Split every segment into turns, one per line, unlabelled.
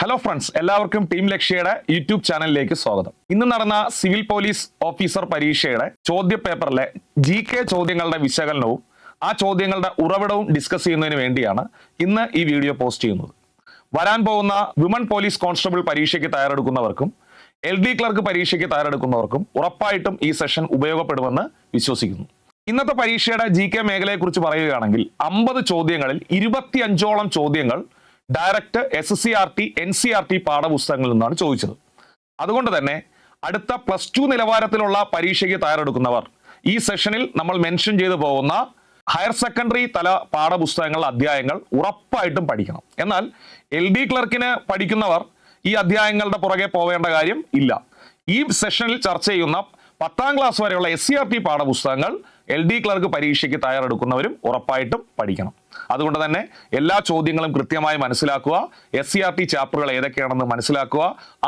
Hello friends എല്ലാവർക്കും team ലക്ഷ്യയുടെ YouTube ചാനലിലേക്ക് സ്വാഗതം. ഇന്ന് നടന്ന സിവിൽ പോലീസ് ഓഫീസർ പരീക്ഷയുടെ ചോദ്യ പേപ്പറിലെ ജി കെ ചോദ്യങ്ങളുടെ വിശകലനവും ആ ചോദ്യങ്ങളുടെ ഉറവിടവും ഡിസ്കസ് ചെയ്യുന്നതിന് വേണ്ടിയാണ് ഇന്ന് ഈ വീഡിയോ പോസ്റ്റ് ചെയ്യുന്നത്. വരാൻ പോകുന്ന വിമൺ പോലീസ് കോൺസ്റ്റബിൾ പരീക്ഷയ്ക്ക് തയ്യാറെടുക്കുന്നവർക്കും എൽ ഡി ക്ലർക്ക് പരീക്ഷയ്ക്ക് തയ്യാറെടുക്കുന്നവർക്കും ഉറപ്പായിട്ടും ഈ സെഷൻ ഉപയോഗപ്പെടുമെന്ന് വിശ്വസിക്കുന്നു. ഇന്നത്തെ പരീക്ഷയുടെ ജി കെ മേഖലയെക്കുറിച്ച് പറയുകയാണെങ്കിൽ അമ്പത് ചോദ്യങ്ങളിൽ ഇരുപത്തിയഞ്ചോളം ചോദ്യങ്ങൾ direct S C R T N C R T പാഠപുസ്തകങ്ങളിൽ നിന്നാണ് ചോദിച്ചത്. അതുകൊണ്ട് തന്നെ അടുത്ത പ്ലസ് ടു നിലവാരത്തിലുള്ള പരീക്ഷയ്ക്ക് തയ്യാറെടുക്കുന്നവർ ഈ സെഷനിൽ നമ്മൾ മെൻഷൻ ചെയ്തു പോകുന്ന ഹയർ സെക്കൻഡറി തല പാഠപുസ്തകങ്ങളുടെ അധ്യായങ്ങൾ ഉറപ്പായിട്ടും പഠിക്കണം. എന്നാൽ എൽ ഡി ക്ലർക്കിന് പഠിക്കുന്നവർ ഈ അധ്യായങ്ങളുടെ പുറകെ പോവേണ്ട കാര്യം ഇല്ല. ഈ സെഷനിൽ ചർച്ച ചെയ്യുന്ന പത്താം ക്ലാസ് വരെയുള്ള എസ് സി ആർ ടി പാഠപുസ്തകങ്ങൾ എൽ ഡി ക്ലർക്ക് പരീക്ഷയ്ക്ക് തയ്യാറെടുക്കുന്നവരും ഉറപ്പായിട്ടും പഠിക്കണം. അതുകൊണ്ട് തന്നെ എല്ലാ ചോദ്യങ്ങളും കൃത്യമായി മനസ്സിലാക്കുക എസ് സി ആർ ടി ചാപ്റ്ററുകൾ ഏതൊക്കെയാണെന്ന് മനസ്സിലാക്കുക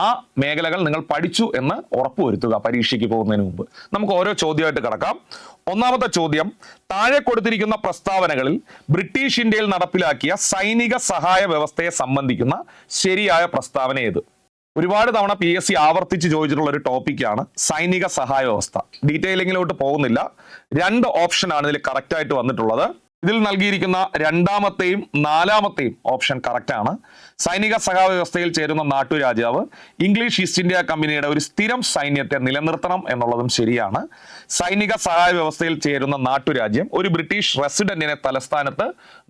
ആ മേഖലകൾ നിങ്ങൾ പഠിച്ചു എന്ന് ഉറപ്പുവരുത്തുക പരീക്ഷയ്ക്ക് പോകുന്നതിന് മുമ്പ്. നമുക്ക് ഓരോ ചോദ്യമായിട്ട് കിടക്കാം. ഒന്നാമത്തെ ചോദ്യം താഴെ കൊടുത്തിരിക്കുന്ന പ്രസ്താവനകളിൽ ബ്രിട്ടീഷ് ഇന്ത്യയിൽ നടപ്പിലാക്കിയ സൈനിക സഹായ വ്യവസ്ഥയെ സംബന്ധിക്കുന്ന ശരിയായ പ്രസ്താവന ഏത്? ഒരുപാട് തവണ പി എസ് സി ആവർത്തിച്ച് ചോദിച്ചിട്ടുള്ള ഒരു ടോപ്പിക്കാണ് സൈനിക സഹായ വ്യവസ്ഥ. ഡീറ്റെയിലിങ്ങിലോട്ട് പോകുന്നില്ല. രണ്ട് ഓപ്ഷനാണ് ഇതിൽ കറക്റ്റ് ആയിട്ട് വന്നിട്ടുള്ളത്. ഇതിൽ നൽകിയിരിക്കുന്ന രണ്ടാമത്തെയും നാലാമത്തെയും ഓപ്ഷൻ കറക്റ്റ് ആണ്. സൈനിക സഹായ വ്യവസ്ഥയിൽ ചേരുന്ന നാട്ടുരാജാവ് ഇംഗ്ലീഷ് ഈസ്റ്റ് ഇന്ത്യ കമ്പനിയുടെ ഒരു സ്ഥിരം സൈന്യത്തെ നിലനിർത്തണം എന്നുള്ളതും ശരിയാണ്. സൈനിക സഹായ വ്യവസ്ഥയിൽ ചേരുന്ന നാട്ടുരാജ്യം ഒരു ബ്രിട്ടീഷ് റെസിഡന്റിനെ തലസ്ഥാനത്ത്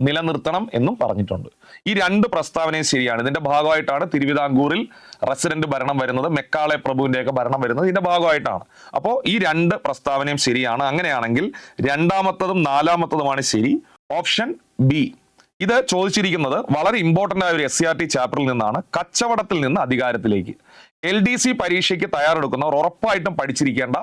നിലനിർത്തണം എന്നും പറഞ്ഞിട്ടുണ്ട്. ഈ രണ്ട് പ്രസ്താവനയും ശരിയാണ്. ഇതിന്റെ ഭാഗമായിട്ടാണ് തിരുവിതാംകൂറിൽ റെസിഡന്റ് ഭരണം വരുന്നത് മെക്കാളെ പ്രഭുവിന്റെയൊക്കെ ഭരണം വരുന്നത് ഇതിന്റെ ഭാഗമായിട്ടാണ്. അപ്പോൾ ഈ രണ്ട് പ്രസ്താവനയും ശരിയാണ്. അങ്ങനെയാണെങ്കിൽ രണ്ടാമത്തതും നാലാമത്തതുമാണ് ശരി. Option B. ഇത് ചോദിച്ചിരിക്കുന്നത് വളരെ ഇമ്പോർട്ടന്റ് ആയ ഒരു എസ് സി ആർ ടി ചാപ്റ്ററിൽ നിന്നാണ്. കച്ചവടത്തിൽ നിന്ന് അധികാരത്തിലേക്ക്. എൽ ഡി സി പരീക്ഷയ്ക്ക് തയ്യാറെടുക്കുന്നവർ ഉറപ്പായിട്ടും പഠിച്ചിരിക്കേണ്ട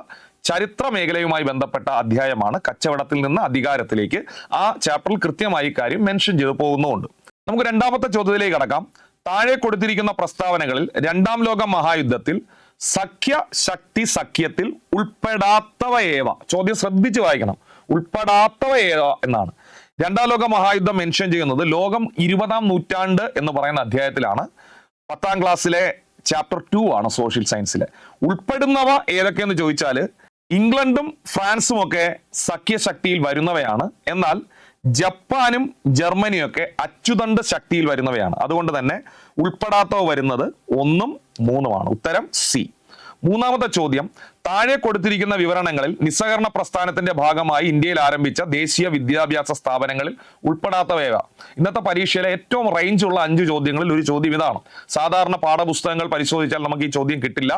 ചരിത്ര മേഖലയുമായി ബന്ധപ്പെട്ട അധ്യായമാണ് കച്ചവടത്തിൽ നിന്ന് അധികാരത്തിലേക്ക്. ആ ചാപ്റ്ററിൽ കൃത്യമായി കാര്യം മെൻഷൻ ചെയ്തു പോകുന്നുമുണ്ട്. നമുക്ക് രണ്ടാമത്തെ ചോദ്യത്തിലേക്ക് കടക്കാം. താഴെ കൊടുത്തിരിക്കുന്ന പ്രസ്താവനകളിൽ രണ്ടാം ലോക മഹായുദ്ധത്തിൽ സഖ്യ ശക്തി സഖ്യത്തിൽ ഉൾപ്പെടാത്തവ ഏവ? ചോദ്യം ശ്രദ്ധിച്ചു വായിക്കണം. ഉൾപ്പെടാത്തവ ഏവ എന്നാണ്. രണ്ടാം ലോക മഹായുദ്ധം മെൻഷൻ ചെയ്യുന്നത് ലോകം ഇരുപതാം നൂറ്റാണ്ട് എന്ന് പറയുന്ന അധ്യായത്തിലാണ്. പത്താം ക്ലാസ്സിലെ ചാപ്റ്റർ ടു ആണ് സോഷ്യൽ സയൻസിലെ ഉൾപ്പെടുന്നവ ഏതൊക്കെയെന്ന് ചോദിച്ചാൽ ഇംഗ്ലണ്ടും ഫ്രാൻസും ഒക്കെ സഖ്യശക്തിയിൽ വരുന്നവയാണ്. എന്നാൽ ജപ്പാനും ജർമ്മനിയും ഒക്കെ അച്ചുതണ്ട് ശക്തിയിൽ വരുന്നവയാണ്. അതുകൊണ്ട് തന്നെ ഉൾപ്പെടാത്തവ വരുന്നത് ഒന്നും മൂന്നുമാണ്. ഉത്തരം സി. മൂന്നാമത്തെ ചോദ്യം താഴെ കൊടുത്തിരിക്കുന്ന വിവരണങ്ങളിൽ നിസ്സഹകരണ പ്രസ്ഥാനത്തിന്റെ ഭാഗമായി ഇന്ത്യയിൽ ആരംഭിച്ച ദേശീയ വിദ്യാഭ്യാസ സ്ഥാപനങ്ങളിൽ ഉൾപ്പെടാത്തവയവ. ഇന്നത്തെ പരീക്ഷയിലെ ഏറ്റവും റേഞ്ച് ഉള്ള അഞ്ച് ചോദ്യങ്ങളിൽ ഒരു ചോദ്യം ഇതാണ്. സാധാരണ പാഠപുസ്തകങ്ങൾ പരിശോധിച്ചാൽ നമുക്ക് ഈ ചോദ്യം കിട്ടില്ല.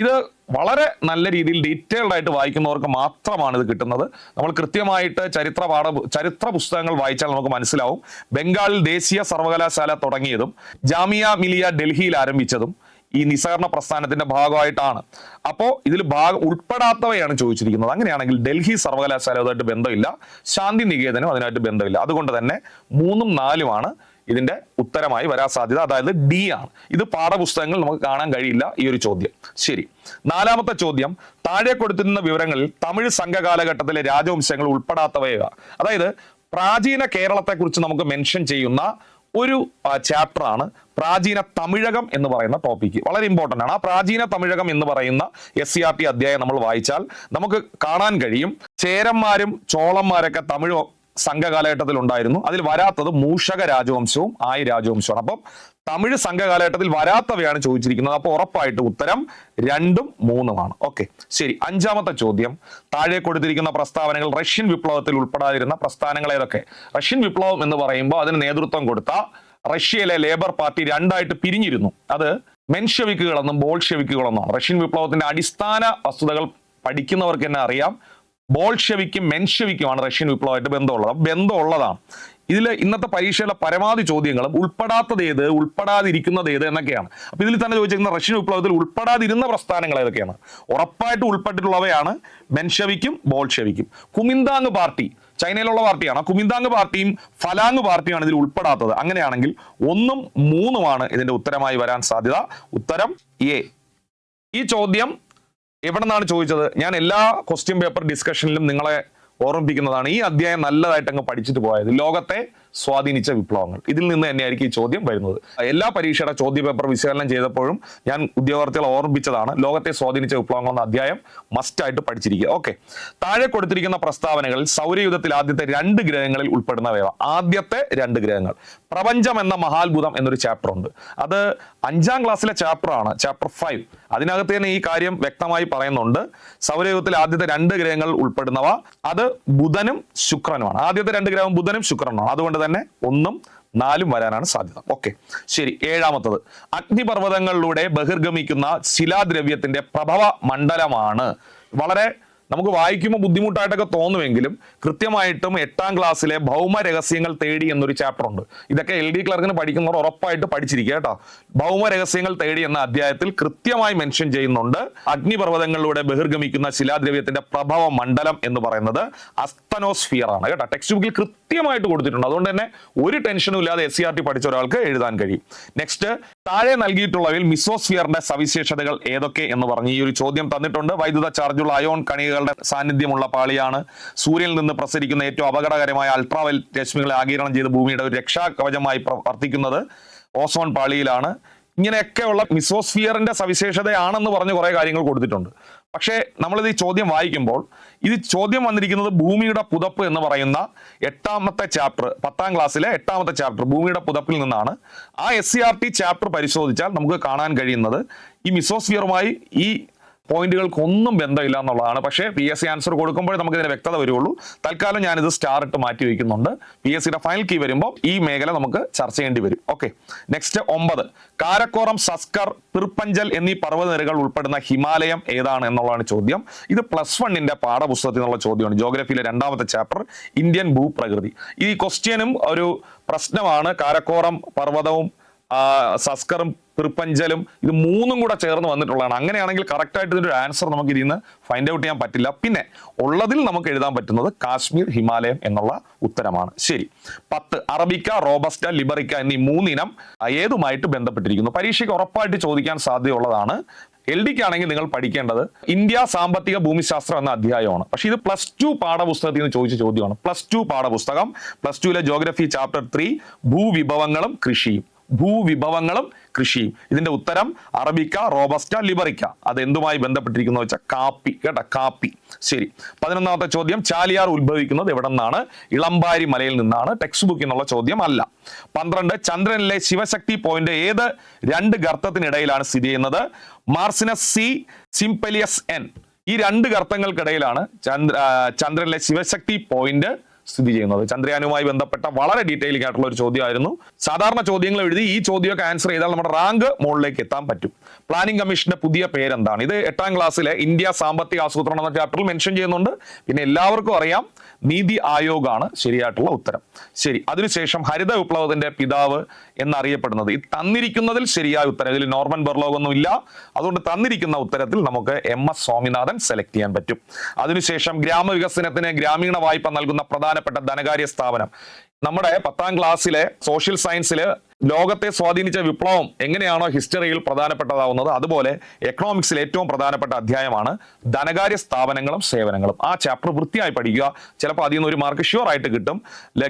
ഇത് വളരെ നല്ല രീതിയിൽ ഡീറ്റെയിൽഡ് ആയിട്ട് വായിക്കുന്നവർക്ക് മാത്രമാണ് ഇത് കിട്ടുന്നത്. നമ്മൾ കൃത്യമായിട്ട് ചരിത്ര പാഠ ചരിത്ര പുസ്തകങ്ങൾ വായിച്ചാൽ നമുക്ക് മനസ്സിലാവും. ബംഗാളിൽ ദേശീയ സർവകലാശാല തുടങ്ങിയതും ജാമിയ മിലിയ ഡൽഹിയിൽ ആരംഭിച്ചതും ഈ നിസ്സഹകരണ പ്രസ്ഥാനത്തിന്റെ ഭാഗമായിട്ടാണ്. അപ്പോൾ ഇതിൽ ഭാഗം ഉൾപ്പെടാത്തവയാണ് ചോദിച്ചിരിക്കുന്നത്. അങ്ങനെയാണെങ്കിൽ ഡൽഹി സർവകലാശാല അതുമായിട്ട് ബന്ധമില്ല ശാന്തി നികേതനും അതിനായിട്ട് ബന്ധമില്ല. അതുകൊണ്ട് തന്നെ മൂന്നും നാലുമാണ് ഇതിന്റെ ഉത്തരമായി വരാൻ സാധ്യത. അതായത് ഡി ആണ്. ഇത് പാഠപുസ്തകങ്ങൾ നമുക്ക് കാണാൻ കഴിയില്ല ഈ ഒരു ചോദ്യം. ശരി. നാലാമത്തെ ചോദ്യം താഴെ കൊടുത്തിരുന്ന വിവരങ്ങളിൽ തമിഴ് സംഘകാലഘട്ടത്തിലെ രാജവംശങ്ങൾ ഉൾപ്പെടാത്തവയാണ്. അതായത് പ്രാചീന കേരളത്തെക്കുറിച്ച് നമുക്ക് മെൻഷൻ ചെയ്യുന്ന ഒരു ചാപ്റ്റർ ആണ് പ്രാചീന തമിഴകം എന്ന് പറയുന്ന ടോപ്പിക്ക് വളരെ ഇമ്പോർട്ടന്റ് ആണ്. ആ പ്രാചീന തമിഴകം എന്ന് പറയുന്ന എസ് സി ആർ ടി അധ്യായം നമ്മൾ വായിച്ചാൽ നമുക്ക് കാണാൻ കഴിയും. ചേരന്മാരും ചോളന്മാരൊക്കെ തമിഴ് സംഘകാലഘട്ടത്തിൽ ഉണ്ടായിരുന്നു അതിൽ വരാത്തത് മൂഷക രാജവംശവും ആയ രാജവംശവും അപ്പം തമിഴ് സംഘകാലഘട്ടത്തിൽ വരാത്തവയാണ് ചോദിച്ചിരിക്കുന്നത്. അപ്പോൾ ഉറപ്പായിട്ട് ഉത്തരം രണ്ടും മൂന്നുമാണ്. ഓക്കെ ശരി. അഞ്ചാമത്തെ ചോദ്യം. താഴെ കൊടുത്തിരിക്കുന്ന പ്രസ്താവനകൾ റഷ്യൻ വിപ്ലവത്തിൽ ഉൾപ്പെടാതിരുന്ന പ്രസ്ഥാനങ്ങൾ ഏതൊക്കെ? റഷ്യൻ വിപ്ലവം എന്ന് പറയുമ്പോൾ അതിന് നേതൃത്വം കൊടുത്ത റഷ്യയിലെ ലേബർ പാർട്ടി രണ്ടായിട്ട് പിരിഞ്ഞിരുന്നു. അത് മെൻഷവിക്കുകളെന്നും ബോൾഷെവിക്കുകളെന്നും റഷ്യൻ വിപ്ലവത്തിന്റെ അടിസ്ഥാന വസ്തുതകൾ പഠിക്കുന്നവർക്ക് തന്നെ അറിയാം. ബോൾഷെവിക്കും മെൻഷവിക്കുമാണ് റഷ്യൻ വിപ്ലവമായിട്ട് ബന്ധമുള്ളത്. ബന്ധമുള്ളതാണ്. ഇതിൽ ഇന്നത്തെ പരീക്ഷയിലെ പരമാവധി ചോദ്യങ്ങളും ഉൾപ്പെടാത്തത് ഏത് ഉൾപ്പെടാതിരിക്കുന്നത് ഏത് എന്നൊക്കെയാണ്. അപ്പൊ ഇതിൽ തന്നെ ചോദിച്ചിരിക്കുന്ന റഷ്യൻ വിപ്ലവത്തിൽ ഉൾപ്പെടാതിരുന്ന പ്രസ്ഥാനങ്ങൾ ഏതൊക്കെയാണ്? ഉറപ്പായിട്ട് ഉൾപ്പെട്ടിട്ടുള്ളവയാണ് മെൻഷവിക്കും ബോൾഷെവിക്കും. കുമിന്താങ് പാർട്ടി ചൈനയിലുള്ള പാർട്ടിയാണ്. കുമിന്താങ് പാർട്ടിയും ഫലാങ് പാർട്ടിയുമാണ് ഇതിൽ ഉൾപ്പെടാത്തത്. അങ്ങനെയാണെങ്കിൽ ഒന്നും മൂന്നുമാണ് ഇതിന്റെ ഉത്തരമായി വരാൻ സാധ്യത. ഉത്തരം എ. ഈ ചോദ്യം എവിടെ നിന്നാണ് ചോദിച്ചത്? ഞാൻ എല്ലാ ക്വസ്റ്റ്യൻ പേപ്പർ ഡിസ്കഷനിലും നിങ്ങളെ ഓർമ്മിപ്പിക്കുന്നതാണ്. ഈ അധ്യായം നല്ലതായിട്ട് അങ്ങ് പഠിച്ചിട്ട് പോയത്. ലോകത്തെ സ്വാധീനിച്ച വിപ്ലവങ്ങൾ. ഇതിൽ നിന്ന് തന്നെയായിരിക്കും ഈ ചോദ്യം വരുന്നത്. എല്ലാ പരീക്ഷയുടെ ചോദ്യ പേപ്പർ വിശകലനം ചെയ്തപ്പോഴും ഞാൻ ഉദ്യോഗാർത്ഥികളെ ഓർമ്മിപ്പിച്ചതാണ് ലോകത്തെ സ്വാധീനിച്ച വിപ്ലവങ്ങൾ എന്ന അധ്യായം മസ്റ്റായിട്ട് പഠിച്ചിരിക്കുക. ഓക്കെ താഴെ കൊടുത്തിരിക്കുന്ന പ്രസ്താവനകളിൽ സൗരയുധത്തിൽ ആദ്യത്തെ രണ്ട് ഗ്രഹങ്ങളിൽ ഉൾപ്പെടുന്നവയവ. ആദ്യത്തെ രണ്ട് ഗ്രഹങ്ങൾ. പ്രപഞ്ചം എന്ന മഹാത്ഭുതം എന്നൊരു ചാപ്റ്റർ ഉണ്ട്. അത് അഞ്ചാം ക്ലാസ്സിലെ ചാപ്റ്റർ ആണ് ചാപ്റ്റർ ഫൈവ് അതിനകത്ത് തന്നെ ഈ കാര്യം വ്യക്തമായി പറയുന്നുണ്ട്. സൗരയുഗത്തിൽ ആദ്യത്തെ രണ്ട് ഗ്രഹങ്ങൾ ഉൾപ്പെടുന്നവ അത് ബുധനും ശുക്രനുമാണ്. ആദ്യത്തെ രണ്ട് ഗ്രഹം ബുധനും ശുക്രനുമാണ്. അതുകൊണ്ട് തന്നെ ഒന്നും നാലും വരാനാണ് സാധ്യത. ഓക്കെ ശരി ഏഴാമത്തത്. അഗ്നിപർവതങ്ങളിലൂടെ ബഹിർഗമിക്കുന്ന ശിലാദ്രവ്യത്തിന്റെ പ്രഭവ മണ്ഡലമാണ്. വളരെ നമുക്ക് വായിക്കുമ്പോൾ ബുദ്ധിമുട്ടായിട്ടൊക്കെ തോന്നുമെങ്കിലും കൃത്യമായിട്ടും എട്ടാം ക്ലാസ്സിലെ ഭൗമ രഹസ്യങ്ങൾ തേടി എന്നൊരു ചാപ്റ്റർ ഉണ്ട്. ഇതൊക്കെ എൽ ഡി ക്ലർക്കിന് പഠിക്കുന്നവർ ഉറപ്പായിട്ട് പഠിച്ചിരിക്കുക കേട്ടോ. ഭൗമ രഹസ്യങ്ങൾ തേടി എന്ന അധ്യായത്തിൽ കൃത്യമായി മെൻഷൻ ചെയ്യുന്നുണ്ട്. അഗ്നിപർവതങ്ങളിലൂടെ ബഹിർഗമിക്കുന്ന ശിലാദ്രവ്യത്തിന്റെ പ്രഭവ മണ്ഡലം എന്ന് പറയുന്നത് അസ്തനോസ്ഫിയർ ആണ് കേട്ടോ. ടെക്സ്റ്റ് ബുക്കിൽ കൃത്യമായിട്ട് കൊടുത്തിട്ടുണ്ട്. അതുകൊണ്ട് തന്നെ ഒരു ടെൻഷനും ഇല്ലാതെ എസ് സി ആർ ടി പഠിച്ച ഒരാൾക്ക് എഴുതാൻ കഴിയും. നെക്സ്റ്റ് താഴെ നൽകിയിട്ടുള്ളവയിൽ മിസോസ്ഫിയറിന്റെ സവിശേഷതകൾ ഏതൊക്കെ എന്ന് പറഞ്ഞ് ഈ ഒരു ചോദ്യം തന്നിട്ടുണ്ട്. വൈദ്യുത ചാർജുള്ള അയോൺ കണികകളുടെ സാന്നിധ്യമുള്ള പാളിയാണ് സൂര്യനിൽ നിന്ന് പ്രസരിക്കുന്ന ഏറ്റവും അപകടകരമായ അൾട്രാവൽ രശ്മികളെ ആഗിരണം ചെയ്ത് ഭൂമിയുടെ ഒരു രക്ഷാ കവചമായി പ്രവർത്തിക്കുന്നത് ഓസോൺ പാളിയിലാണ്. ഇങ്ങനെയൊക്കെയുള്ള മിസോസ്ഫിയറിന്റെ സവിശേഷതയാണെന്ന് പറഞ്ഞ് കുറെ കാര്യങ്ങൾ കൊടുത്തിട്ടുണ്ട്. പക്ഷേ നമ്മളിത് ഈ ചോദ്യം വായിക്കുമ്പോൾ ഇത് ചോദ്യം വന്നിരിക്കുന്നത് ഭൂമിയുടെ പുതപ്പ് എന്ന് പറയുന്ന എട്ടാമത്തെ ചാപ്റ്റർ പത്താം ക്ലാസ്സിലെ എട്ടാമത്തെ ചാപ്റ്റർ ഭൂമിയുടെ പുതപ്പിൽ നിന്നാണ് ആ S C R T chapter പരിശോധിച്ചാൽ നമുക്ക് കാണാൻ കഴിയുന്നത് ഈ മിസോസ്ഫിയറുമായി ഈ പോയിന്റുകൾക്കൊന്നും ബന്ധമില്ല എന്നുള്ളതാണ്. പക്ഷേ പി എസ് സി ആൻസർ കൊടുക്കുമ്പോഴേ നമുക്ക് ഇതിന് വ്യക്തത വരുള്ളൂ. തൽക്കാലം ഞാനിത് സ്റ്റാർ ഇട്ട് മാറ്റി വയ്ക്കുന്നുണ്ട്. പി എസ് സിയുടെ ഫൈനൽ കീ വരുമ്പോൾ ഈ മേഖല നമുക്ക് ചർച്ച ചെയ്യേണ്ടി വരും. ഓക്കെ നെക്സ്റ്റ് ഒമ്പത്. കാരക്കോറം സസ്കർ പിർപ്പഞ്ചൽ എന്നീ പർവതനിരകൾ ഉൾപ്പെടുന്ന ഹിമാലയം ഏതാണ് എന്നുള്ളതാണ് ചോദ്യം. ഇത് പ്ലസ് വണ്ണിന്റെ പാഠപുസ്തകത്തിൽ നിന്നുള്ള ചോദ്യമാണ്. ജോഗ്രഫിയിലെ രണ്ടാമത്തെ ചാപ്റ്റർ ഇന്ത്യൻ ഭൂപ്രകൃതി. ഈ ക്വസ്റ്റ്യനും ഒരു പ്രശ്നമാണ്. കാരക്കോറം പർവതവും സസ്കറും പിർപ്പഞ്ചലും ഇത് മൂന്നും കൂടെ ചേർന്ന് വന്നിട്ടുള്ളതാണ്. അങ്ങനെയാണെങ്കിൽ കറക്റ്റ് ആയിട്ട് ഇതിന്റെ ഒരു ആൻസർ നമുക്ക് ഇതിൽ നിന്ന് ഫൈൻഡ് ഔട്ട് ചെയ്യാൻ പറ്റില്ല. പിന്നെ ഉള്ളതിൽ നമുക്ക് എഴുതാൻ പറ്റുന്നത് കാശ്മീർ ഹിമാലയം എന്നുള്ള ഉത്തരമാണ്. ശരി. പത്ത് അറബിക്ക റോബസ്റ്റ ലിബറിക്ക എന്നീ മൂന്നിനം ഏതുമായിട്ട് ബന്ധപ്പെട്ടിരിക്കുന്നു? പരീക്ഷയ്ക്ക് ഉറപ്പായിട്ട് ചോദിക്കാൻ സാധ്യതയുള്ളതാണ്. എൽ ഡിക്ക് ആണെങ്കിൽ നിങ്ങൾ പഠിക്കേണ്ടത് ഇന്ത്യ സാമ്പത്തിക ഭൂമിശാസ്ത്രം എന്ന അധ്യായമാണ്. പക്ഷേ ഇത് പ്ലസ് ടു പാഠപുസ്തകത്തിൽ നിന്ന് ചോദിച്ച ചോദ്യമാണ്. പ്ലസ് ടു പാഠപുസ്തകം പ്ലസ് ടുവിലെ ജോഗ്രഫി ചാപ്റ്റർ ത്രീ ഭൂവിഭവങ്ങളും കൃഷിയും. ഭൂവിഭവങ്ങളും കൃഷിയും. ഇതിന്റെ ഉത്തരം അറബിക്ക റോബസ്റ്റ ലിബറിക്ക. അത് എന്തുമായി ബന്ധപ്പെട്ടിരിക്കുന്നു വെച്ചാൽ കാപ്പി കേട്ടോ കാപ്പി. ശരി. പതിനൊന്നാമത്തെ ചോദ്യം ചാലിയാർ ഉത്ഭവിക്കുന്നത് എവിടെ നിന്നാണ് ഇളമ്പാരി മലയിൽ നിന്നാണ്. ടെക്സ്റ്റ് ബുക്കിൽ നിന്നുള്ള ചോദ്യം അല്ല. പന്ത്രണ്ട് ചന്ദ്രനിലെ ശിവശക്തി പോയിന്റ് ഏത് രണ്ട് ഗർത്തത്തിനിടയിലാണ് സ്ഥിതി ചെയ്യുന്നത്? മാർസിനസ് സി സിംപലിയസ് എൻ. ഈ രണ്ട് ഗർത്തങ്ങൾക്കിടയിലാണ് ചന്ദ്ര ചന്ദ്രനിലെ ശിവശക്തി പോയിന്റ് സ്ഥിതി ചെയ്യുന്നത്. ചന്ദ്രയാനുമായി ബന്ധപ്പെട്ട വളരെ ഡീറ്റെയിലിംഗ് ആയിട്ടുള്ള ഒരു ചോദ്യമായിരുന്നു. സാധാരണ ചോദ്യങ്ങൾ എഴുതി ഈ ചോദ്യമൊക്കെ ആൻസർ ചെയ്താൽ നമ്മുടെ റാങ്ക് മുകളിലേക്ക് എത്താൻ പറ്റും. പ്ലാനിംഗ് കമ്മീഷന്റെ പുതിയ പേരെന്താണ്? ഇത് എട്ടാം ക്ലാസ്സിലെ ഇന്ത്യ സാമ്പത്തിക ആസൂത്രണം എന്ന ചാപ്റ്ററിൽ മെൻഷൻ ചെയ്യുന്നുണ്ട്. പിന്നെ എല്ലാവർക്കും അറിയാം നീതി ആയോഗാണ് ശരിയായിട്ടുള്ള ഉത്തരം. ശരി അതിനുശേഷം ഹരിത വിപ്ലവത്തിന്റെ പിതാവ് എന്നറിയപ്പെടുന്നത് ഈ തന്നിരിക്കുന്നതിൽ ശരിയായ ഉത്തരം. ഇതിൽ നോർമൻ ബെർലോഗ് ഒന്നും ഇല്ല. അതുകൊണ്ട് തന്നിരിക്കുന്ന ഉത്തരത്തിൽ നമുക്ക് എം എസ് സ്വാമിനാഥൻ സെലക്ട് ചെയ്യാൻ പറ്റും. അതിനുശേഷം ഗ്രാമവികസനത്തിന് ഗ്രാമീണ വായ്പ നൽകുന്ന പ്രധാനപ്പെട്ട ധനകാര്യ സ്ഥാപനം നമ്മുടെ പത്താം ക്ലാസ്സിലെ സോഷ്യൽ സയൻസിൽ ലോകത്തെ സ്വാധീനിച്ച വിപ്ലവം എങ്ങനെയാണോ ഹിസ്റ്ററിയിൽ പ്രധാനപ്പെട്ടതാവുന്നത്? അതുപോലെ എക്കണോമിക്സിൽ ഏറ്റവും പ്രധാനപ്പെട്ട അധ്യായമാണ് ധനകാര്യ സ്ഥാപനങ്ങളും സേവനങ്ങളും. ആ ചാപ്റ്റർ വൃത്തിയായി പഠിക്കുക. ചിലപ്പോൾ അതിൽ നിന്ന് ഒരു മാർക്ക് ഷുവർ ആയിട്ട് കിട്ടും.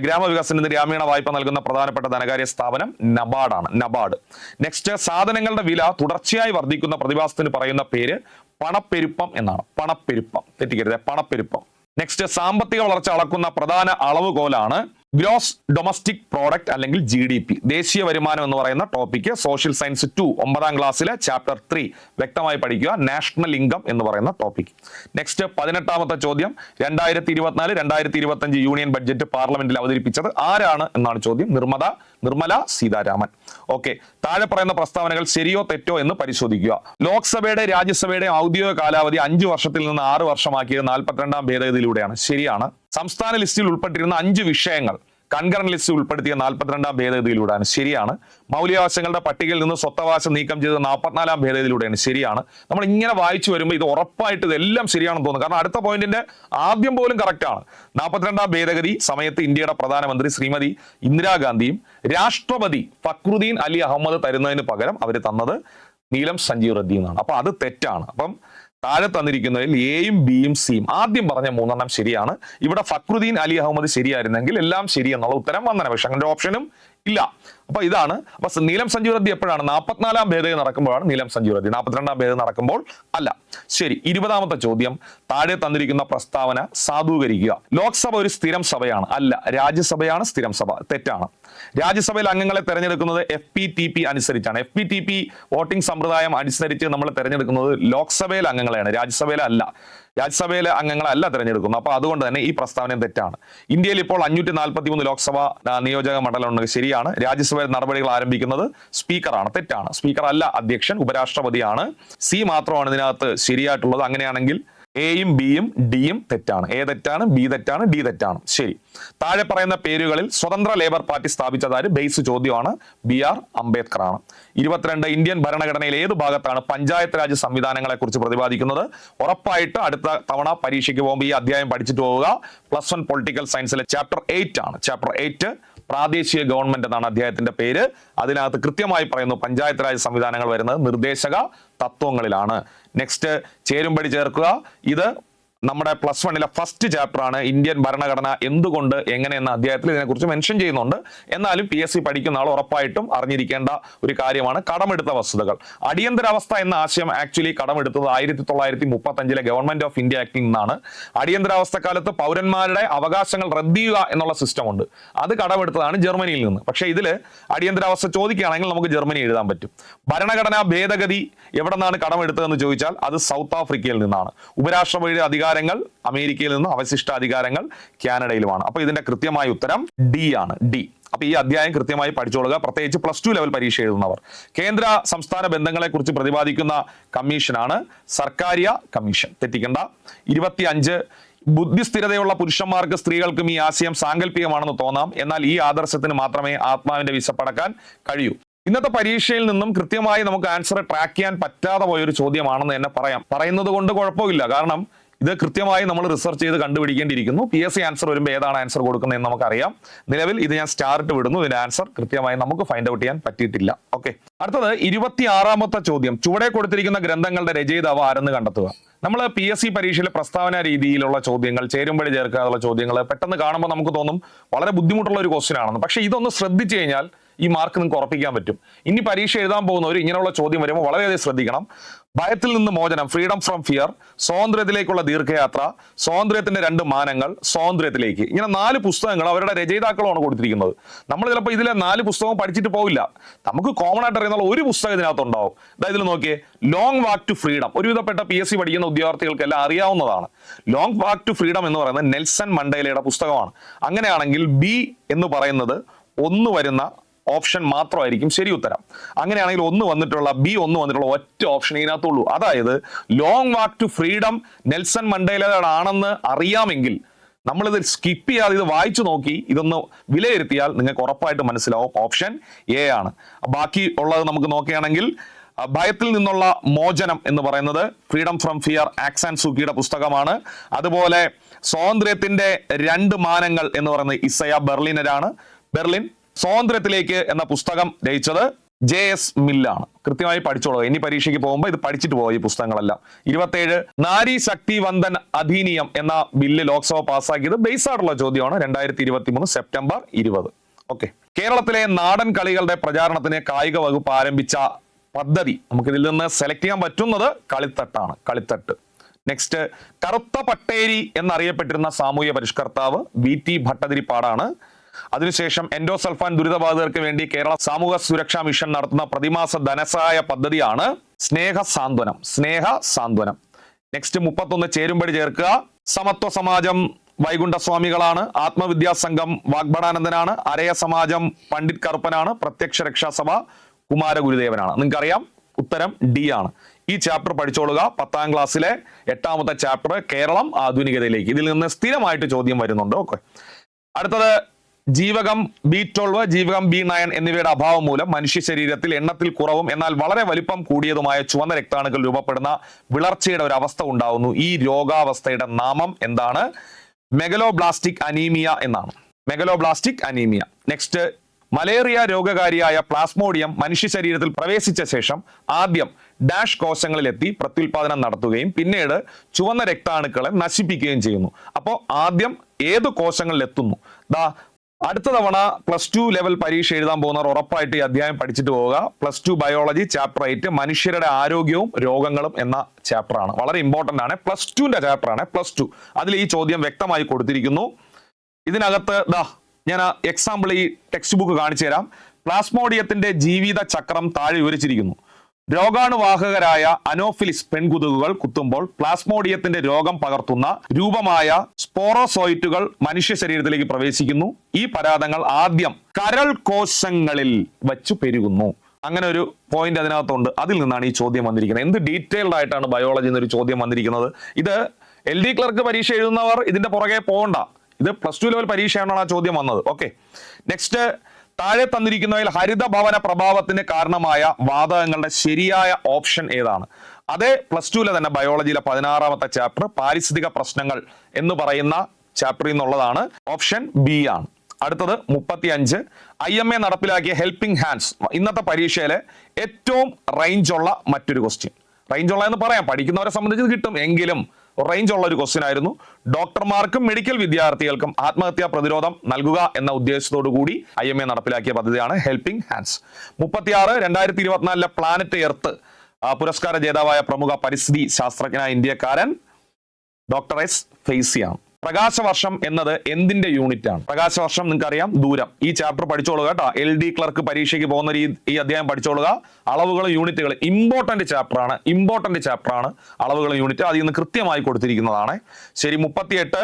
ഗ്രാമവികസനത്തിന് ഗ്രാമീണ വായ്പ നൽകുന്ന പ്രധാനപ്പെട്ട ധനകാര്യ സ്ഥാപനം നബാഡാണ് നബാഡ് നെക്സ്റ്റ് സാധനങ്ങളുടെ വില തുടർച്ചയായി വർദ്ധിക്കുന്ന പ്രതിഭാസത്തിന് പറയുന്ന പേര് പണപ്പെരുപ്പം എന്നാണ്. പണപ്പെരുപ്പം. തെറ്റിക്കരുത് പണപ്പെരുപ്പം. നെക്സ്റ്റ് സാമ്പത്തിക വളർച്ച അളക്കുന്ന പ്രധാന അളവുകോലാണ് ഗ്രോസ് ഡൊമസ്റ്റിക് പ്രോഡക്റ്റ് അല്ലെങ്കിൽ ജി ഡി പി ദേശീയ വരുമാനം എന്ന് പറയുന്ന ടോപ്പിക്ക് സോഷ്യൽ സയൻസ് ടു ഒമ്പതാം ക്ലാസ്സിലെ ചാപ്റ്റർ ത്രീ വ്യക്തമായി പഠിക്കുക നാഷണൽ ഇൻകം എന്ന് പറയുന്ന ടോപ്പിക് നെക്സ്റ്റ് പതിനെട്ടാമത്തെ ചോദ്യം രണ്ടായിരത്തി ഇരുപത്തിനാല് രണ്ടായിരത്തി ഇരുപത്തഞ്ച് യൂണിയൻ ബഡ്ജറ്റ് പാർലമെന്റിൽ അവതരിപ്പിച്ചത് ആരാണ് എന്നാണ് ചോദ്യം. നിർമ്മത നിർമ്മല സീതാരാമൻ. ഓക്കെ താഴെ പറയുന്ന പ്രസ്താവനകൾ ശരിയോ തെറ്റോ എന്ന് പരിശോധിക്കുക. ലോക്സഭയുടെ രാജ്യസഭയുടെ ഔദ്യോഗിക കാലാവധി അഞ്ചു വർഷത്തിൽ നിന്ന് ആറ് വർഷമാക്കിയത് നാൽപ്പത്തിരണ്ടാം ഭേദഗതിയിലൂടെയാണ്. ശരിയാണ്. സംസ്ഥാന ലിസ്റ്റിൽ ഉൾപ്പെട്ടിരുന്ന അഞ്ച് വിഷയങ്ങൾ കൺകറൻ ലിസ്റ്റ് ഉൾപ്പെടുത്തിയ നാൽപ്പത്തിരണ്ടാം ഭേദഗതിയിലൂടെയാണ് ശരിയാണ്. മൗലികാവകാശങ്ങളുടെ പട്ടികയിൽ നിന്ന് സ്വത്തവകാശം നീക്കം ചെയ്ത നാൽപ്പത്തിനാലാം ഭേദഗതിയിലൂടെയാണ് ശരിയാണ്. നമ്മൾ ഇങ്ങനെ വായിച്ചു വരുമ്പോൾ ഇത് ഉറപ്പായിട്ട് ഇതെല്ലാം ശരിയാണെന്ന് തോന്നുന്നു കാരണം അടുത്ത പോയിന്റിന്റെ ആദ്യം പോലും കറക്റ്റാണ് നാൽപ്പത്തിരണ്ടാം ഭേദഗതി സമയത്ത് ഇന്ത്യയുടെ പ്രധാനമന്ത്രി ശ്രീമതി ഇന്ദിരാഗാന്ധിയും രാഷ്ട്രപതി ഫക്രുദ്ദീൻ അലി അഹമ്മദ് തരുന്നതിന് പകരം അവർ തന്നത് നീലം സഞ്ജീവ് റെഡ്ഡി എന്നാണ് അപ്പൊ അത് തെറ്റാണ്. അപ്പം താഴെ തന്നിരിക്കുന്നതിൽ എയും ബിയും സിയും. ആദ്യം പറഞ്ഞ മൂന്നെണ്ണം ശരിയാണ്. ഇവിടെ ഫക്രുദ്ദീൻ അലി അഹമ്മദ് ശരിയായിരുന്നെങ്കിൽ എല്ലാം ശരി എന്നുള്ള ഉത്തരം വന്നനെ പക്ഷെ അങ്ങനെ ഓപ്ഷനും ഇല്ല. അപ്പൊ ഇതാണ്. അപ്പൊ നീലം സഞ്ജീവ് റദ്ദി എപ്പോഴാണ്? നാൽപ്പത്തിനാലാം ഭേദഗതി നടക്കുമ്പോഴാണ് നീലം സഞ്ജീവ് റദ്ദി നാൽപ്പത്തിരണ്ടാം ഭേദഗതി നടക്കുമ്പോൾ അല്ല. ശരി ഇരുപതാമത്തെ ചോദ്യം. താഴെ തന്നിരിക്കുന്ന പ്രസ്താവന സാധൂകരിക്കുക. ലോക്സഭ ഒരു സ്ഥിരം സഭയാണ്. അല്ല രാജ്യസഭയാണ് സ്ഥിരം സഭ. തെറ്റാണ്. രാജ്യസഭയിൽ അംഗങ്ങളെ തെരഞ്ഞെടുക്കുന്നത് എഫ് പി ടി പി അനുസരിച്ചാണ്. F P T P voting സമ്പ്രദായം അനുസരിച്ച് നമ്മൾ തെരഞ്ഞെടുക്കുന്നത് ലോക്സഭയിലെ അംഗങ്ങളെയാണ്. രാജ്യസഭയിലെ അല്ല. രാജ്യസഭയിലെ അംഗങ്ങളല്ല തിരഞ്ഞെടുക്കുന്നത്. അപ്പോൾ അതുകൊണ്ട് തന്നെ ഈ പ്രസ്താവന തെറ്റാണ്. ഇന്ത്യയിൽ ഇപ്പോൾ അഞ്ഞൂറ്റി നാൽപ്പത്തി മൂന്ന് ലോക്സഭ നിയോജക മണ്ഡലം ഉണ്ട് ശരിയാണ്. രാജ്യസഭയിൽ നടപടികൾ ആരംഭിക്കുന്നത് സ്പീക്കറാണ്. തെറ്റാണ്. സ്പീക്കർ അല്ല അധ്യക്ഷൻ ഉപരാഷ്ട്രപതിയാണ്. സി മാത്രമാണ് ഇതിനകത്ത് ശരിയായിട്ടുള്ളത്. അങ്ങനെയാണെങ്കിൽ എയും ബിയും ഡിയും തെറ്റാണ്. എ തെറ്റാണ് ബി തെറ്റാണ് ഡി തെറ്റാണ്. ശരി. താഴെ പറയുന്ന പേരുകളിൽ സ്വതന്ത്ര ലേബർ പാർട്ടി സ്ഥാപിച്ചതാര്? ബേസ് ചോദ്യമാണ് ബി ആർ അംബേദ്കർ ആണ് ഇരുപത്തിരണ്ട് ഇന്ത്യൻ ഭരണഘടനയിൽ ഏത് ഭാഗത്താണ് പഞ്ചായത്ത് രാജ് സംവിധാനങ്ങളെ കുറിച്ച് പ്രതിപാദിക്കുന്നത്? ഉറപ്പായിട്ട് അടുത്ത തവണ പരീക്ഷയ്ക്ക് പോകുമ്പോൾ ഈ അധ്യായം പഠിച്ചിട്ട് പോവുക. പ്ലസ് വൺ പൊളിറ്റിക്കൽ സയൻസിലെ ചാപ്റ്റർ എയ്റ്റ് ആണ്. ചാപ്റ്റർ എയ്റ്റ് പ്രാദേശിക ഗവൺമെന്റ് എന്നാണ് അദ്ദേഹത്തിന്റെ പേര്. അതിനകത്ത് കൃത്യമായി പറയുന്നു പഞ്ചായത്ത് രാജ് സംവിധാനങ്ങൾ വരുന്നത് നിർദ്ദേശക തത്വങ്ങളിലാണ്. നെക്സ്റ്റ് ചേരുംപടി ചേർക്കുക. ഇത് നമ്മുടെ പ്ലസ് വണ്ണിലെ ഫസ്റ്റ് ചാപ്റ്റർ ആണ് ഇന്ത്യൻ ഭരണഘടന എന്തുകൊണ്ട് എങ്ങനെ എന്ന അധ്യായത്തിൽ ഇതിനെക്കുറിച്ച് മെൻഷൻ ചെയ്യുന്നുണ്ട്. എന്നാലും പി എസ് സി പഠിക്കുന്ന ആൾ ഉറപ്പായിട്ടും അറിഞ്ഞിരിക്കേണ്ട ഒരു കാര്യമാണ് കടമെടുത്ത വസ്തുതകൾ. അടിയന്തരാവസ്ഥ എന്ന ആശയം ആക്ച്വലി കടമെടുത്തത് ആയിരത്തി തൊള്ളായിരത്തി മുപ്പത്തഞ്ചിലെ ഗവൺമെന്റ് ഓഫ് ഇന്ത്യ ആക്ടിൽ നിന്നാണ്. അടിയന്തരാവസ്ഥ കാലത്ത് പൗരന്മാരുടെ അവകാശങ്ങൾ റദ്ദ് ചെയ്യുക എന്നുള്ള സിസ്റ്റം ഉണ്ട്. അത് കടമെടുത്തതാണ് ജർമ്മനിയിൽ നിന്ന്. പക്ഷേ ഇതിൽ അടിയന്തരാവസ്ഥ ചോദിക്കുകയാണെങ്കിൽ നമുക്ക് ജർമ്മനി എഴുതാൻ പറ്റും. ഭരണഘടനാ ഭേദഗതി എവിടെ നിന്നാണ് കടമെടുത്തതെന്ന് ചോദിച്ചാൽ അത് സൗത്ത് ആഫ്രിക്കയിൽ നിന്നാണ്. ഉപരാഷ്ട്രപതിയുടെ അധികാരങ്ങൾ അമേരിക്കയിൽ നിന്നും അവശിഷ്ട അധികാരങ്ങൾ കാനഡയിലുമാണ്. അപ്പൊ ഇതിന്റെ കൃത്യമായ ഉത്തരം ഡി ആണ്. ഡി അപ്പൊ ഈ അധ്യായം കൃത്യമായി പഠിച്ചോളുക. പ്രത്യേകിച്ച് പ്ലസ് ടു ലെവൽ പരീക്ഷ എഴുതുന്നവർ. കേന്ദ്ര സംസ്ഥാന ബന്ധങ്ങളെ കുറിച്ച് പ്രതിപാദിക്കുന്ന കമ്മീഷനാണ് സർക്കാരിയ കമ്മീഷൻ. തെറ്റിക്കണ്ട. ഇരുപത്തി അഞ്ച് ബുദ്ധിസ്ഥിരതയുള്ള പുരുഷന്മാർക്ക് സ്ത്രീകൾക്കും ഈ ആശയം സാങ്കല്പികമാണെന്ന് തോന്നാം. എന്നാൽ ഈ ആദർശത്തിന് മാത്രമേ ആത്മാവിന്റെ വിശപ്പടക്കാൻ കഴിയൂ. ഇന്നത്തെ പരീക്ഷയിൽ നിന്നും കൃത്യമായി നമുക്ക് ആൻസർ ട്രാക്ക് ചെയ്യാൻ പറ്റാതെ പോയൊരു ചോദ്യമാണെന്ന് തന്നെ പറയാം. പറയുന്നത് കൊണ്ട് കുഴപ്പമില്ല. കാരണം ഇത് കൃത്യമായി നമ്മൾ റിസർച്ച് ചെയ്ത് കണ്ടുപിടിക്കേണ്ടിയിരിക്കുന്നു. പി എസ് സി ആൻസർ വരുമ്പോൾ ഏതാണ് ആൻസർ കൊടുക്കുന്നതെന്ന് നമുക്കറിയാം. നിലവിൽ ഇത് ഞാൻ സ്റ്റാർട്ട് വിടുന്നു. ഇതിന്റെ ആൻസർ കൃത്യമായി നമുക്ക് ഫൈൻഡ് ഔട്ട് ചെയ്യാൻ പറ്റിയിട്ടില്ല. ഓക്കെ അടുത്തത് ഇരുപത്തി ആറാമത്തെ ചോദ്യം. ചുവടെ കൊടുത്തിരിക്കുന്ന ഗ്രന്ഥങ്ങളുടെ രചയിതാവ് ആരെന്ന് കണ്ടെത്തുക. നമ്മൾ പി എസ് സി പരീക്ഷയിലെ പ്രസ്താവന രീതിയിലുള്ള ചോദ്യങ്ങൾ ചേരുമ്പഴി ചേർക്കാനുള്ള ചോദ്യങ്ങൾ പെട്ടെന്ന് കാണുമ്പോൾ നമുക്ക് തോന്നും വളരെ ബുദ്ധിമുട്ടുള്ള ഒരു ക്വസ്റ്റ്യൻ ആണെന്ന്. പക്ഷേ ഇതൊന്ന് ശ്രദ്ധിച്ചു കഴിഞ്ഞാൽ ഈ മാർക്ക് നിങ്ങൾക്ക് ഉറപ്പിക്കാൻ പറ്റും. ഇനി പരീക്ഷ എഴുതാൻ പോകുന്നവർ ഇങ്ങനെയുള്ള ചോദ്യം വരുമ്പോൾ വളരെയധികം ശ്രദ്ധിക്കണം. ഭയത്തിൽ നിന്ന് മോചനം ഫ്രീഡം ഫ്രം ഫിയർ സ്വാതന്ത്ര്യത്തിലേക്കുള്ള ദീർഘയാത്ര സ്വാതന്ത്ര്യത്തിന്റെ രണ്ട് മാനങ്ങൾ സ്വാതന്ത്ര്യത്തിലേക്ക്. ഇങ്ങനെ നാല് പുസ്തകങ്ങൾ അവരുടെ രചയിതാക്കളാണ് കൊടുത്തിരിക്കുന്നത്. നമ്മൾ ചിലപ്പോൾ ഇതിലെ നാല് പുസ്തകം പഠിച്ചിട്ട് പോവില്ല. നമുക്ക് കോമൺ ആയിട്ട് അറിയുന്ന ഒരു പുസ്തകം ഇതിനകത്ത് ഉണ്ടാവും. അതായത് ഇതിൽ നോക്കിയേ ലോങ് വാക്ക് ടു ഫ്രീഡം ഒരുവിധപ്പെട്ട പി എസ് സി പഠിക്കുന്ന ഉദ്യോഗാർത്ഥികൾക്കെല്ലാം അറിയാവുന്നതാണ്. ലോങ് വാക്ക് ടു ഫ്രീഡം എന്ന് പറയുന്നത് നെൽസൺ മണ്ടേലയുടെ പുസ്തകമാണ്. അങ്ങനെയാണെങ്കിൽ ബി എന്ന് പറയുന്നത് ഒന്ന് വരുന്ന ഓപ്ഷൻ മാത്രമായിരിക്കും ശരി ഉത്തരം. അങ്ങനെയാണെങ്കിൽ ഒന്ന് വന്നിട്ടുള്ള ബി ഒന്ന് വന്നിട്ടുള്ള ഒറ്റ ഓപ്ഷൻ ഇതിനകത്തുള്ളൂ. അതായത് long walk to freedom Nelson മണ്ടേലയുടെ ആണെന്ന് അറിയാമെങ്കിൽ നമ്മളിത് സ്കിപ്പ് ചെയ്യാതെ ഇത് വായിച്ചു നോക്കി ഇതൊന്ന് വിലയിരുത്തിയാൽ നിങ്ങൾക്ക് ഉറപ്പായിട്ട് മനസ്സിലാവും ഓപ്ഷൻ എ ആണ്. ബാക്കി ഉള്ളത് നമുക്ക് നോക്കുകയാണെങ്കിൽ ഭയത്തിൽ നിന്നുള്ള മോചനം എന്ന് പറയുന്നത് ഫ്രീഡം ഫ്രം ഫിയർ ആക്സ് ആൻഡ് സുഖിയുടെ പുസ്തകമാണ്. അതുപോലെ സ്വാതന്ത്ര്യത്തിന്റെ രണ്ട് മാനങ്ങൾ എന്ന് പറയുന്നത് ഇസയ ബെർലിനരാണ്. ബെർലിൻ സ്വാതന്ത്ര്യത്തിലേക്ക് എന്ന പുസ്തകം രചിച്ചത് ജെ എസ് മില്ലാണ്. കൃത്യമായി പഠിച്ചോളൂ. ഇനി പരീക്ഷയ്ക്ക് പോകുമ്പോൾ ഇത് പഠിച്ചിട്ട് പോകും ഈ പുസ്തകങ്ങളെല്ലാം. ഇരുപത്തേഴ് നാരി ശക്തി വന്ദൻ അധിനിയം എന്ന ബില്ല് ലോക്സഭ പാസ്സാക്കിയത് ബേസ് ആയിട്ടുള്ള ചോദ്യമാണ്. രണ്ടായിരത്തി ഇരുപത്തി മൂന്ന് സെപ്റ്റംബർ ഇരുപത്. ഓക്കെ കേരളത്തിലെ നാടൻ കളികളുടെ പ്രചാരണത്തിന് കായിക വകുപ്പ് ആരംഭിച്ച പദ്ധതി നമുക്കിതിൽ നിന്ന് സെലക്ട് ചെയ്യാൻ പറ്റുന്നത് കളിത്തട്ടാണ്. കളിത്തട്ട്. നെക്സ്റ്റ് കറുത്ത പട്ടേരി എന്നറിയപ്പെട്ടിരുന്ന സാമൂഹ്യ പരിഷ്കർത്താവ് വി ടി ഭട്ടതിരിപ്പാടാണ് അതിനുശേഷം എൻഡോസൾഫാൻ ദുരിതബാധിതർക്ക് വേണ്ടി കേരള സാമൂഹ്യ സുരക്ഷാ മിഷൻ നടത്തുന്ന പ്രതിമാസ ധനസഹായ പദ്ധതിയാണ് സ്നേഹ സാന്ത്വനം. സ്നേഹ സാന്ത്വനം. നെക്സ്റ്റ് മുപ്പത്തൊന്ന് ചേരുംപടി ചേർക്കുക. സമത്വ സമാജം വൈകുണ്ഠസ്വാമികളാണ് ആത്മവിദ്യാ സംഘം വാഗ്ബടാനന്ദനാണ് അരയ സമാജം പണ്ഡിറ്റ് കറുപ്പനാണ്. പ്രത്യക്ഷ രക്ഷാസഭ കുമാരഗുരുദേവനാണ്. നിങ്ങൾക്കറിയാം ഉത്തരം ഡി ആണ്. ഈ ചാപ്റ്റർ പഠിച്ചോളുക. പത്താം ക്ലാസ്സിലെ എട്ടാമത്തെ ചാപ്റ്റർ കേരളം ആധുനികതയിലേക്ക്. ഇതിൽ നിന്ന് സ്ഥിരമായിട്ട് ചോദ്യം വരുന്നുണ്ട്. ഓക്കെ. അടുത്തത് ജീവകം ബി ട്വൽവ് ജീവകം ബി നയൻ എന്നിവയുടെ അഭാവം മൂലം മനുഷ്യ ശരീരത്തിൽ എണ്ണത്തിൽ കുറവും എന്നാൽ വളരെ വലിപ്പം കൂടിയതുമായ ചുവന്ന രക്താണുക്കൾ രൂപപ്പെടുന്ന വിളർച്ചയുടെ ഒരു അവസ്ഥ ഉണ്ടാവുന്നു. ഈ രോഗാവസ്ഥയുടെ നാമം എന്താണ്? മെഗലോബ്ലാസ്റ്റിക് അനീമിയ എന്നാണ്. മെഗലോബ്ലാസ്റ്റിക് അനീമിയ നെക്സ്റ്റ് മലേറിയ രോഗകാരിയായ പ്ലാസ്മോഡിയം മനുഷ്യ ശരീരത്തിൽ പ്രവേശിച്ച ശേഷം ആദ്യം ഡാഷ് കോശങ്ങളിലെത്തി പ്രത്യുൽപാദനം നടത്തുകയും പിന്നീട് ചുവന്ന രക്താണുക്കളെ നശിപ്പിക്കുകയും ചെയ്യുന്നു. അപ്പോൾ ആദ്യം ഏത് കോശങ്ങളിൽ എത്തുന്നു ദാ അടുത്ത തവണ പ്ലസ് ടു ലെവൽ പരീക്ഷ എഴുതാൻ പോകുന്നവർ ഉറപ്പായിട്ട് ഈ അധ്യായം പഠിച്ചിട്ട് പോവുക. Plus two biology chapter eight മനുഷ്യരുടെ ആരോഗ്യവും രോഗങ്ങളും എന്ന ചാപ്റ്റർ ആണ്. വളരെ ഇമ്പോർട്ടന്റ് ആണ്. പ്ലസ് ടുവിന്റെ ചാപ്റ്റർ ആണ്. പ്ലസ് ടു അതിൽ ഈ ചോദ്യം വ്യക്തമായി കൊടുത്തിരിക്കുന്നു. ഇതിനകത്ത് ദാ ഞാൻ എക്സാമ്പിൾ ഈ ടെക്സ്റ്റ് ബുക്ക് കാണിച്ചു തരാം പ്ലാസ്മോഡിയത്തിന്റെ ജീവിത ചക്രം താഴെ വിവരിച്ചിരിക്കുന്നു. രോഗാണുവാഹകരായ അനോഫിലിസ് പെൺകുതുകുകൾ കുത്തുമ്പോൾ പ്ലാസ്മോഡിയത്തിന്റെ രോഗം പകർത്തുന്ന രൂപമായ സ്പോറോസോയിറ്റുകൾ മനുഷ്യ ശരീരത്തിലേക്ക് പ്രവേശിക്കുന്നു. ഈ പരാതങ്ങൾ ആദ്യം കരൾ കോശങ്ങളിൽ വച്ചു പെരുകുന്നു. അങ്ങനെ ഒരു പോയിന്റ് അതിനകത്തുണ്ട്. അതിൽ നിന്നാണ് ഈ ചോദ്യം വന്നിരിക്കുന്നത്. എന്ത് ഡീറ്റെയിൽഡ് ആയിട്ടാണ് ബയോളജി എന്നൊരു ചോദ്യം വന്നിരിക്കുന്നത്? ഇത് എൽ ഡി ക്ലർക്ക് പരീക്ഷ എഴുതുന്നവർ ഇതിന്റെ പുറകെ പോകണ്ട. ഇത് പ്ലസ് ടു ലെവൽ പരീക്ഷയാണ് ആ ചോദ്യം വന്നത്. ഓക്കെ നെക്സ്റ്റ് താഴെ തന്നിരിക്കുന്നതിൽ ഹരിതഭവന പ്രഭാവത്തിന് കാരണമായ വാതകങ്ങളുടെ ശരിയായ ഓപ്ഷൻ ഏതാണ്? അതേ പ്ലസ് ടുവിലെ തന്നെ ബയോളജിയിലെ പതിനാറാമത്തെ ചാപ്റ്റർ പാരിസ്ഥിതിക പ്രശ്നങ്ങൾ എന്ന് പറയുന്ന ചാപ്റ്ററിൽ നിന്നുള്ളതാണ് ഓപ്ഷൻ ബി ആണ്. അടുത്തത് മുപ്പത്തി അഞ്ച് ഐ എം എ നടപ്പിലാക്കിയ ഹെൽപ്പിംഗ് ഹാൻഡ്സ് ഇന്നത്തെ പരീക്ഷയിലെ ഏറ്റവും റേഞ്ചുള്ള മറ്റൊരു ക്വസ്റ്റ്യൻ റേഞ്ചുള്ള എന്ന് പറയാം. പഠിക്കുന്നവരെ സംബന്ധിച്ച് കിട്ടും. എങ്കിലും റേഞ്ച് ഉള്ള ഒരു ക്വസ്റ്റ്യൻ ആയിരുന്നു. ഡോക്ടർമാർക്കും മെഡിക്കൽ വിദ്യാർത്ഥികൾക്കും ആത്മഹത്യാ പ്രതിരോധം നൽകുക എന്ന ഉദ്ദേശത്തോടു കൂടി ഐ എം എ നടപ്പിലാക്കിയ പദ്ധതിയാണ് ഹെൽപ്പിംഗ് ഹാൻഡ്സ് മുപ്പത്തിയാറ് രണ്ടായിരത്തി ഇരുപത്തിനാലിലെ പ്ലാനറ്റ് എർത്ത് പുരസ്കാര ജേതാവായ പ്രമുഖ പരിസ്ഥിതി ശാസ്ത്രജ്ഞനായ ഇന്ത്യക്കാരൻ ഡോക്ടർ എസ് ഫെയ്സിയാണ് പ്രകാശവർഷം എന്നത് എന്തിന്റെ യൂണിറ്റ് ആണ് പ്രകാശവർഷം നിങ്ങൾക്ക് അറിയാം ദൂരം. ഈ ചാപ്റ്റർ പഠിച്ചോളുക കേട്ടോ. എൽ ഡി ക്ലർക്ക് പരീക്ഷയ്ക്ക് പോകുന്ന രീതി ഈ അധ്യായം പഠിച്ചോളുക. അളവുകൾ യൂണിറ്റുകൾ ഇമ്പോർട്ടന്റ് ചാപ്റ്റർ ആണ്. ഇമ്പോർട്ടന്റ് ചാപ്റ്റർ ആണ് അളവുകൾ യൂണിറ്റ്. അതിൽ നിന്ന് കൃത്യമായി കൊടുത്തിരിക്കുന്നതാണ്. ശരി മുപ്പത്തിയെട്ട്.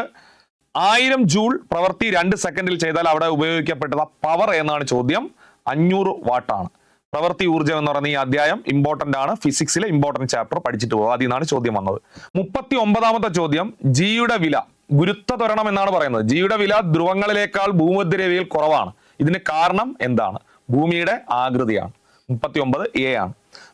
ആയിരം ജൂൾ പ്രവൃത്തി രണ്ട് സെക്കൻഡിൽ ചെയ്താൽ അവിടെ ഉപയോഗിക്കപ്പെട്ടത് പവർ എന്നാണ് ചോദ്യം. അഞ്ഞൂറ് വാട്ടാണ് പ്രവൃത്തി ഊർജം എന്ന് പറയുന്ന ഈ അധ്യായം ഇമ്പോർട്ടന്റ് ആണ്. ഫിസിക്സിലെ ഇമ്പോർട്ടന്റ് ചാപ്റ്റർ പഠിച്ചിട്ട് പോകുക അതിൽ നിന്നാണ് ചോദ്യം വന്നത്. മുപ്പത്തി ഒമ്പതാമത്തെ ചോദ്യം ജിയുടെ വില. ഗുരുത്വ ത്വരണം എന്നാണ് പറയുന്നത് ജിയുടെ വില ധ്രുവങ്ങളിലേക്കാൾ ഭൂമധ്യരേഖയിൽ കുറവാണ്. ഇതിന് കാരണം എന്താണ്? ഭൂമിയുടെ ആകൃതിയാണ്. മുപ്പത്തി ഒമ്പത് എ ആണ്.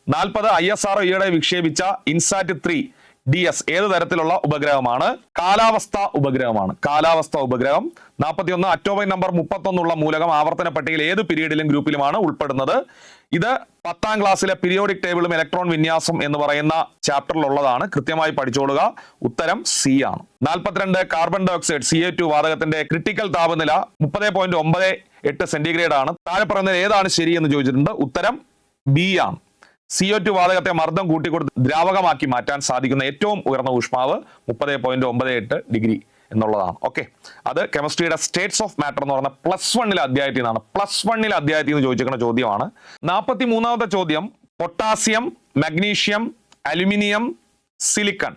നാൽപ്പത് ഐ എസ് ആർ ഈയിടെ വിക്ഷേപിച്ച ഇൻസാറ്റ് ത്രീ ഡി എസ് ഏത് തരത്തിലുള്ള ഉപഗ്രഹമാണ്? കാലാവസ്ഥ ഉപഗ്രഹമാണ്. കാലാവസ്ഥ ഉപഗ്രഹം. നാൽപ്പത്തി ഒന്ന് അറ്റോബൈൻ നമ്പർ മുപ്പത്തൊന്നുള്ള മൂലകം ആവർത്തന പട്ടികയിൽ ഏത് പീരീഡിലും ഗ്രൂപ്പിലുമാണ് ഉൾപ്പെടുന്നത്? ഇത് പത്താം ക്ലാസ്സിലെ പീരിയോഡിക് ടേബിളും ഇലക്ട്രോൺ വിന്യാസം എന്ന് പറയുന്ന ചാപ്റ്ററിലുള്ളതാണ് കൃത്യമായി പഠിച്ചോളുക. ഉത്തരം സി ആണ്. നാൽപ്പത്തിരണ്ട് carbon dioxide C A two വാതകത്തിന്റെ ക്രിട്ടിക്കൽ താപനില മുപ്പത് പോയിന്റ് ഒമ്പത് എട്ട് സെന്റിഗ്രേഡ് ആണ്. താഴെ പറയുന്നത് ഏതാണ് ശരി എന്ന് ചോദിച്ചിട്ടുണ്ട്. ഉത്തരം ബി ആണ്. സി ഒ ടു വാതകത്തെ മർദ്ദം കൂട്ടിക്കൊടുത്ത് ദ്രാവകമാക്കി മാറ്റാൻ സാധിക്കുന്ന ഏറ്റവും ഉയർന്ന ഊഷ്മാവ് മുപ്പത് പോയിന്റ് ഒമ്പത് എട്ട് ഡിഗ്രി എന്നുള്ളതാണ്. ഓക്കെ അത് കെമിസ്ട്രിയുടെ സ്റ്റേറ്റ്സ് ഓഫ് മാറ്റർ എന്ന് പറയുന്ന പ്ലസ് വണ്ണിലെ അധ്യായത്തിൽ നിന്നാണ്. പ്ലസ് വണ്ണിലെ അധ്യായത്തിൽ നിന്ന് ചോദിച്ചിരിക്കുന്ന ചോദ്യമാണ്. നാൽപ്പത്തി മൂന്നാമത്തെ ചോദ്യം പൊട്ടാസ്യം മഗ്നീഷ്യം അലുമിനിയം സിലിക്കൺ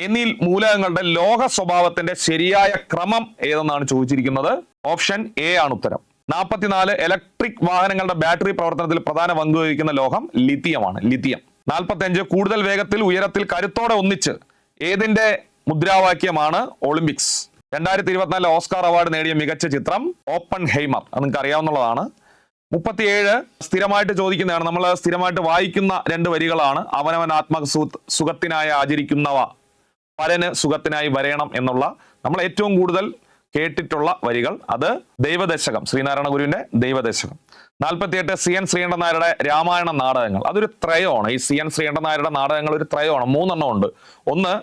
എന്നീ മൂലകങ്ങളുടെ ലോഹ സ്വഭാവത്തിന്റെ ശരിയായ ക്രമം ഏതെന്നാണ് ചോദിച്ചിരിക്കുന്നത്? ഓപ്ഷൻ എ ആണ് ഉത്തരം. നാൽപ്പത്തിനാല് ഇലക്ട്രിക് വാഹനങ്ങളുടെ ബാറ്ററി പ്രവർത്തനത്തിൽ പ്രധാന പങ്ക് വഹിക്കുന്ന ലോഹം ലിത്തിയമാണ് ലിത്തിയം നാൽപ്പത്തി കൂടുതൽ വേഗത്തിൽ ഉയരത്തിൽ കരുത്തോടെ ഒന്നിച്ച് ഏതിന്റെ മുദ്രാവാക്യമാണ് ഒളിമ്പിക്സ്? രണ്ടായിരത്തി ഇരുപത്തിനാലിലെ ഓസ്കാർ അവാർഡ് നേടിയ മികച്ച ചിത്രം ഓപ്പൺ ഹെയ്മർ അത് നിങ്ങൾക്ക് അറിയാവുന്നതാണ്. മുപ്പത്തിയേഴ് സ്ഥിരമായിട്ട് ചോദിക്കുന്നതാണ്. നമ്മൾ സ്ഥിരമായിട്ട് വായിക്കുന്ന രണ്ട് വരികളാണ്. അവനവൻ ആത്മ സുഖത്തിനായി ആചരിക്കുന്നവ. പരന് സുഖത്തിനായി വരയണം എന്നുള്ള. നമ്മൾ ഏറ്റവും കൂടുതൽ കേട്ടിട്ടുള്ള വരികൾ. അത് ദൈവദശകം. ശ്രീനാരായണ ഗുരുവിന്റെ ദൈവദശകം. നാൽപ്പത്തിയെട്ട് സി എൻ ശ്രീകണ്ഠൻ നായരുടെ രാമായണ നാടകങ്ങൾ. അതൊരു ത്രയമാണ്. ഈ സി എൻ ശ്രീകണ്ഠൻ നായരുടെ നാടകങ്ങൾ ഒരു ത്രയമാണ്. മൂന്നെണ്ണം ഉണ്ട്. ഒന്ന്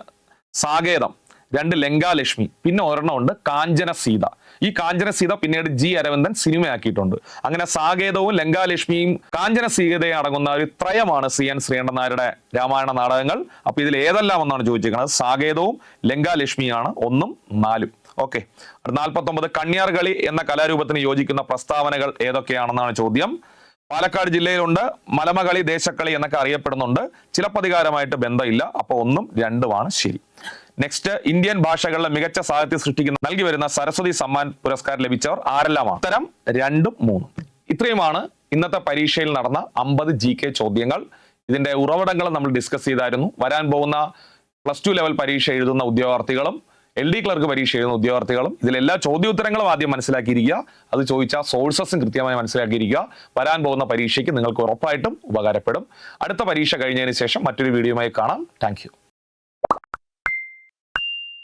സാകേതം രണ്ട് ലങ്കാലക്ഷ്മി. പിന്നെ ഒരെണ്ണം ഉണ്ട് കാഞ്ചന സീത ഈ കാഞ്ചന സീത പിന്നീട് ജി അരവിന്ദൻ സിനിമയാക്കിയിട്ടുണ്ട്. അങ്ങനെ സാകേതവും ലങ്കാലക്ഷ്മിയും കാഞ്ചന സീതയും അടങ്ങുന്ന ഒരു ത്രയമാണ് സി എൻ ശ്രീകണ്ഠൻ നായരുടെ രാമായണ നാടകങ്ങൾ. അപ്പൊ ഇതിൽ ഏതെല്ലാം എന്നാണ് ചോദിച്ചിരിക്കുന്നത് സാകേതവും ലങ്കാലക്ഷ്മിയാണ്. ഒന്നും നാലും. ഓക്കെ. നാൽപ്പത്തൊമ്പത് കണ്യാർകളി എന്ന കലാരൂപത്തിന് യോജിക്കുന്ന പ്രസ്താവനകൾ ഏതൊക്കെയാണെന്നാണ് ചോദ്യം. പാലക്കാട് ജില്ലയിലുണ്ട് മലമകളി ദേശക്കളി എന്നൊക്കെ അറിയപ്പെടുന്നുണ്ട്. ചിലപ്പതികാരമായിട്ട് ബന്ധമില്ല അപ്പോൾ ഒന്നും രണ്ടുമാണ് ശരി. നെക്സ്റ്റ് ഇന്ത്യൻ ഭാഷകളിലെ മികച്ച സാഹിത്യം സൃഷ്ടിക്കുന്ന നൽകി വരുന്ന സരസ്വതി സമ്മാൻ പുരസ്കാരം ലഭിച്ചവർ ആരെല്ലാമാണ്? ഉത്തരം രണ്ടും മൂന്നും. ഇത്രയുമാണ് ഇന്നത്തെ പരീക്ഷയിൽ നടന്ന അമ്പത് ജി കെ ചോദ്യങ്ങൾ. ഇതിന്റെ ഉറവിടങ്ങൾ നമ്മൾ ഡിസ്കസ് ചെയ്തായിരുന്നു. വരാൻ പോകുന്ന പ്ലസ് ടു ലെവൽ പരീക്ഷ എഴുതുന്ന ഉദ്യോഗാർത്ഥികളും എൽ ഡി ക്ലർക്ക് പരീക്ഷ എഴുതുന്ന ഉദ്യോഗാർത്ഥികളും ഇതിലെല്ലാ ചോദ്യോത്തരങ്ങളും ആദ്യം മനസ്സിലാക്കിയിരിക്കുക. അത് ചോദിച്ച സോഴ്സസും കൃത്യമായി മനസ്സിലാക്കിയിരിക്കുക. വരാൻ പോകുന്ന പരീക്ഷയ്ക്ക് നിങ്ങൾക്ക് ഉറപ്പായിട്ടും ഉപകാരപ്പെടും. അടുത്ത പരീക്ഷ കഴിഞ്ഞതിന് ശേഷം മറ്റൊരു വീഡിയോയുമായി കാണാം. താങ്ക്